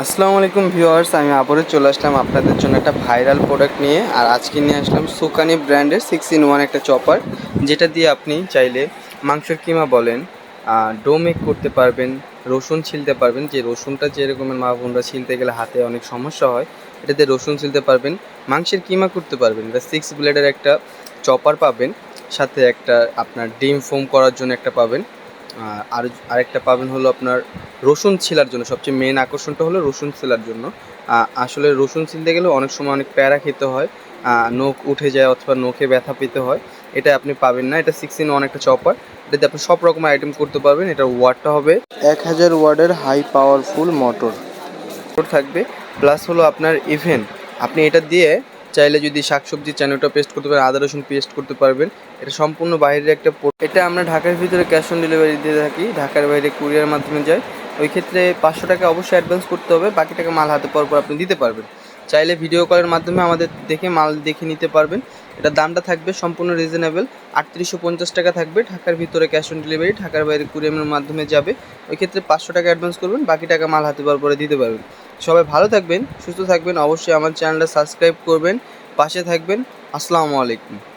আসসালামু আলাইকুম ভিউয়ার্স, আমি আবারও চলে আসলাম আপনাদের জন্য একটা ভাইরাল প্রোডাক্ট নিয়ে, আর আজকে নিয়ে আসলাম সুকানি ব্র্যান্ডের সিক্স ইন ওয়ান একটা চপার যেটা দিয়ে আপনি চাইলে মাংসের কিমা বলেন ডো মেক করতে পারবেন, রসুন ছিলতে পারবেন, যে রসুনটা যেরকমের মা বোনরা ছিলতে গেলে হাতে অনেক সমস্যা হয় এটাতে রসুন ছিলতে পারবেন, মাংসের কিমা করতে পারবেন এটা সিক্স ব্লেডের একটা চপার পাবেন, সাথে একটা আপনার ডিম ফোম করার জন্য একটা পাবেন আর আরেকটা পাবেন হলো আপনার রসুন ছিলার জন্য। সবচেয়ে মেন আকর্ষণটা হলো রসুন ছিলার জন্য। আসলে রসুন ছিলতে গেলে অনেক সময় অনেক প্যারা খেতে হয়। নখ উঠে যায় অথবা নখে ব্যথা পেতে হয়। এটা আপনি পাবেন না। এটা সিক্স ইন ওয়ান একটা চপার এটাতে আপনি সব রকম আইটেম করতে পারবেন। এটার ওয়াটটা হবে এক হাজার ওয়ার্ডের হাই পাওয়ারফুল মোটর মোটর থাকবে। প্লাস হলো আপনার ইভেন আপনি এটা দিয়ে চাইলে যদি শাকসবজি সবজি চ্যানেলটা পেস্ট করতে পারেন, আদা, রসুন পেস্ট করতে পারবেন। এটা সম্পূর্ণ বাইরের একটা এটা আমরা ঢাকার ভিতরে ক্যাশ অন ডেলিভারি দিয়ে থাকি, ঢাকার বাইরে কুরিয়ার মাধ্যমে যায়। ওই ক্ষেত্রে পাঁচশো টাকা অবশ্যই অ্যাডভান্স করতে হবে, বাকি টাকা মাল হাতে পর পর আপনি দিতে পারবেন। চাইলে ভিডিও কলের মাধ্যমে আমাদের দেখে মাল দেখে নিতে পারবেন। এটা দামটা থাকবে সম্পূর্ণ রিজনেবল আটত্রিশশো পঞ্চাশ টাকা থাকবে। ঢাকার ভিতরে ক্যাশ অন ডেলিভারি ঢাকার বাইরে কুরিয়ামের মাধ্যমে যাবে। ওই ক্ষেত্রে পাঁচশো টাকা অ্যাডভান্স করবেন, বাকি টাকা মাল হাতে পাওয়ার পরে দিতে পারবেন। সবাই ভালো থাকবেন, সুস্থ থাকবেন। অবশ্যই আমার চ্যানেলটা সাবস্ক্রাইব করবেন, পাশে থাকবেন। আসসালামু আলাইকুম।